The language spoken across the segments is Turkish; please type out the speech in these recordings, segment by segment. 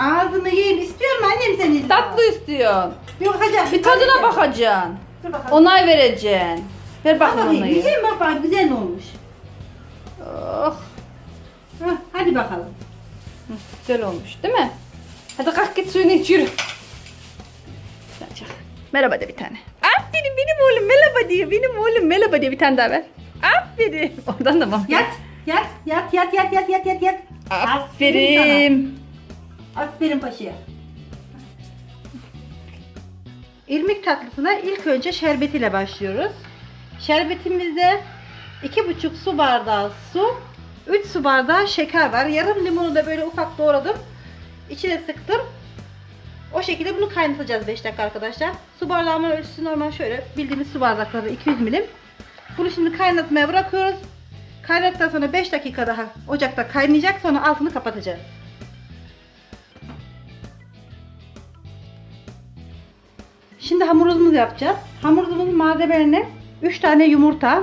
Ağzımı yiyeyim istiyorum annem senin. Tatlı istiyorsun. Yok hacı. Bir tadına bakacaksın. Dur bakalım. Onay vereceksin. Ver Bak bakayım bakayım. onayı. Yiyeceğim bak bak güzel olmuş. Oh, Hah, hadi bakalım. hı, güzel olmuş değil mi? Hadi kalk git suyunu iç yürü. Merhaba de bir tane. Aferin benim oğlum merhaba diyor. Benim oğlum merhaba diyor bir tane daha ver. Aferin. Oradan da bak. Yat. Yat yat yat yat yat yat yat yat. Aferin. Aferin paşaya. İrmik tatlısına ilk önce şerbetiyle başlıyoruz. Şerbetimizde 2,5 su bardağı su, 3 su bardağı şeker var. Yarım limonu da böyle ufak doğradım. İçine sıktım. O şekilde bunu kaynatacağız 5 dakika arkadaşlar. Su bardağımın ölçüsü normal şöyle bildiğimiz su bardakları 200 milim. Bunu şimdi kaynatmaya bırakıyoruz. Kaynattıktan sonra 5 dakika daha ocakta kaynayacak sonra altını kapatacağız. Şimdi hamurumuzu yapacağız. Hamurumuzun malzemelerini 3 tane yumurta,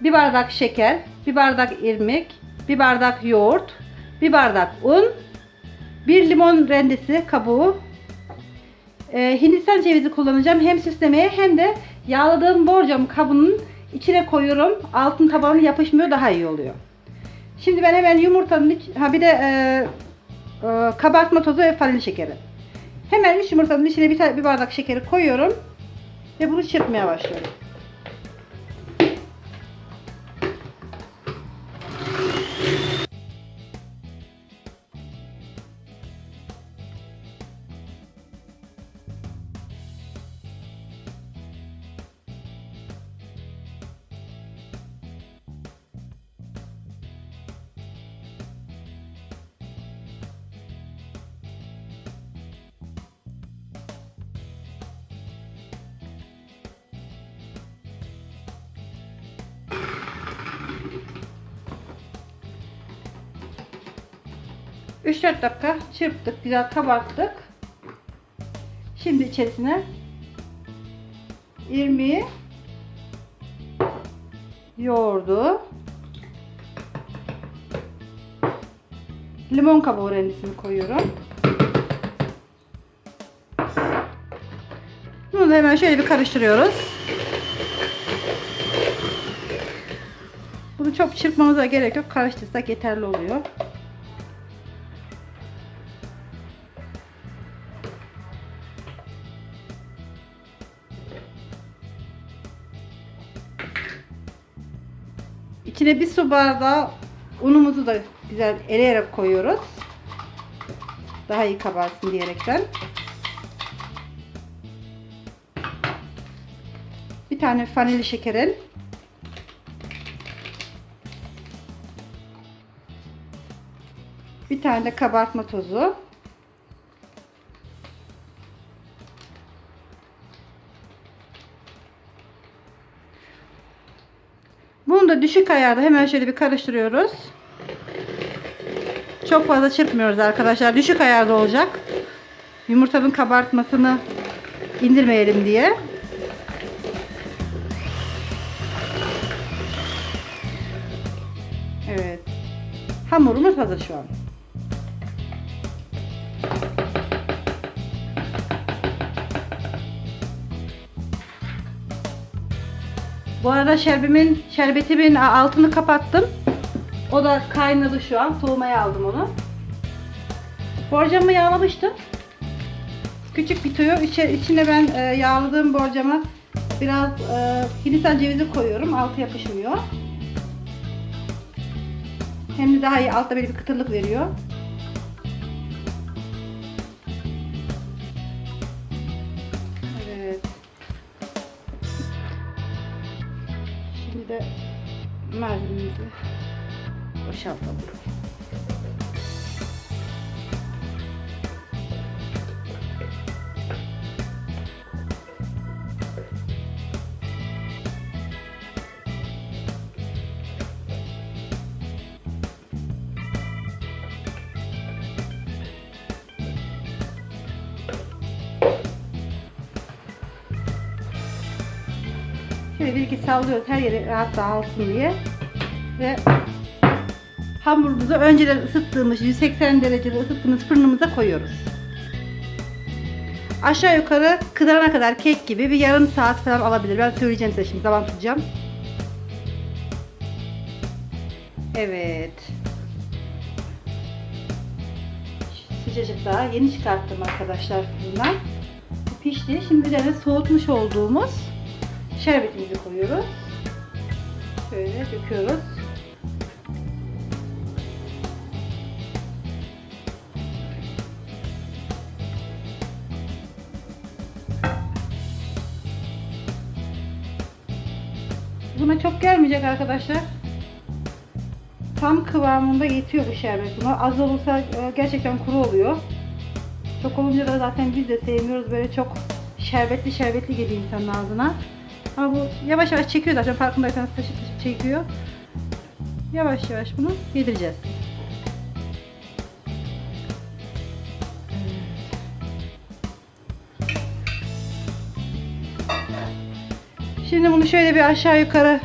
1 bardak şeker, 1 bardak irmik, 1 bardak yoğurt, 1 bardak un, 1 limon rendesi kabuğu, e, Hindistan cevizi kullanacağım hem süslemeye hem de yağladığım borcam kabının içine koyuyorum. Altın tabanı yapışmıyor daha iyi oluyor. Şimdi ben hemen yumurtanın iç, ha bir de e, e, kabartma tozu ve vanilya şekeri. Hemen 3 yumurtanın içine bir, bir bardak şekeri koyuyorum ve bunu çırpmaya başlıyorum. Üç dört dakika çırptık, güzel kabarttık. Şimdi içerisine irmiği, yoğurdu, limon kabuğu rendesini koyuyorum. Bunu da hemen şöyle bir karıştırıyoruz. Bunu çok çırpmamıza gerek yok. Karıştırsak yeterli oluyor. İçine bir su bardağı unumuzu da güzel eleyerek koyuyoruz. Daha iyi kabarsın diyerekten. Bir tane vanilya şekerin. Bir tane de kabartma tozu. Bunu da düşük ayarda hemen şöyle bir karıştırıyoruz. Çok fazla çırpmıyoruz arkadaşlar. Düşük ayarda olacak. Yumurtanın kabartmasını indirmeyelim diye. Evet. Hamurumuz hazır şu an. Bu arada şerbimin, şerbetimin altını kapattım. O da kaynadı şu an. Soğumaya aldım onu. Borcamı yağlamıştım. Küçük bitiyor. İçe, içine ben e, yağladığım borcama biraz e, Hindistan cevizi koyuyorum. Altı yapışmıyor. Hem de daha iyi altta bir kıtırlık veriyor. şekilde mermimizi boşaltalım. Şöyle bir iki sallıyoruz her yeri rahat dağılsın diye. Ve hamurumuzu önceden ısıttığımız 180 derecede ısıttığımız fırınımıza koyuyoruz. Aşağı yukarı kızarana kadar kek gibi bir yarım saat falan alabilir. Ben söyleyeceğim size şimdi zaman tutacağım. Evet. Sıcacık daha yeni çıkarttım arkadaşlar fırından. Pişti. Şimdi üzerine soğutmuş olduğumuz şerbetimizi koyuyoruz. Şöyle döküyoruz. Buna çok gelmeyecek arkadaşlar. Tam kıvamında yetiyor bu şerbet buna. Az olursa e, gerçekten kuru oluyor. Çok olunca da zaten biz de sevmiyoruz. Böyle çok şerbetli şerbetli geliyor insanın ağzına. Ama bu yavaş yavaş çekiyor zaten farkındaysanız çekiyor. Yavaş yavaş bunu yedireceğiz. Şimdi bunu şöyle bir aşağı yukarı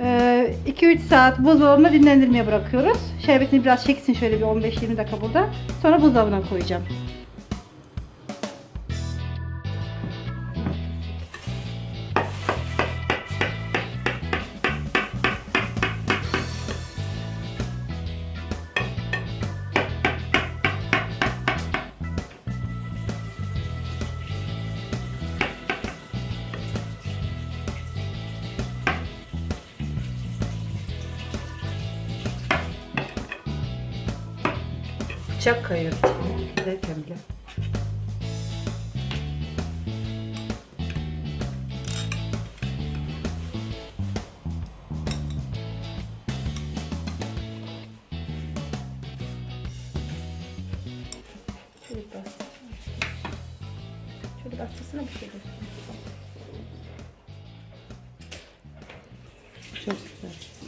2-3 saat buzdolabına dinlendirmeye bırakıyoruz. Şerbetini biraz çeksin şöyle bir 15-20 dakika burada. Sonra buzdolabına koyacağım. Bıçak kayıyor. Giderken bile. Şöyle bastır. Şöyle bastırsana bir şey Çok güzel.